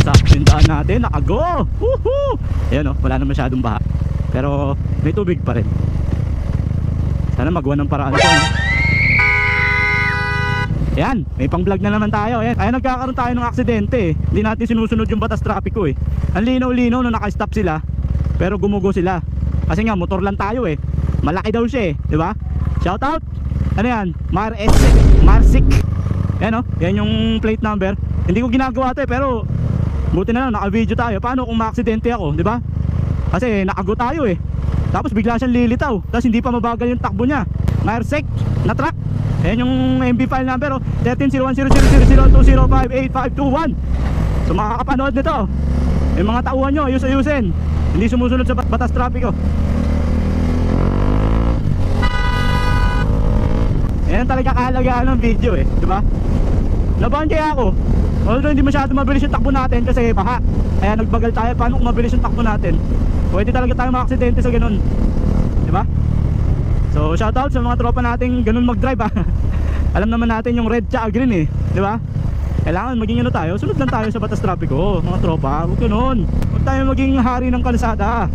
Sa tindahan natin, nakago! Woohoo! Ayan o, wala na masyadong baha. Pero may tubig pa rin. Sana magawa ng paraan ito. Ayan, may pang vlog na naman tayo. Ayan, ayan nagkakaroon tayo ng aksidente eh. Hindi natin sinusunod yung batas trapiko eh. Ang linaw-linaw na naka-stop sila. Pero gumugo sila. Kasi nga motor lang tayo eh. Malaki daw siya eh, di ba? Shout out. Ano yan? Mar Marsik. Yan oh, yan yung plate number. Hindi ko ginagawa 'to eh, pero buti na lang naka-video tayo. Paano kung maaksidente ako, di ba? Kasi nakago tayo eh. Tapos bigla siyang lilitaw. Tapos hindi pa mabagal yung takbo niya. Marsik na truck. Ayan yung MB file number oh. 13010002058521. So makakapanood nito. Yung mga tauhan nyo, ayus-ayusin. Hindi sumusunod sa bat- batas trapiko. Yan ang talaga kahalagaan ng video eh, di ba? Laban kaya ako. Although hindi masyado mabilis yung takbo natin kasi baha. Kaya nagbagal tayo. Paano kung mabilis yung takbo natin? Pwede talaga tayo makaksidente sa ganun. Di ba? So shoutout sa mga tropa nating ganun mag-drive ah. Alam naman natin yung red tsaka green eh, di ba? Kailangan maging ano tayo, sunod lang tayo sa batas trapiko, mga tropa. Huwag ganun. Huwag tayo maging hari ng kalsada.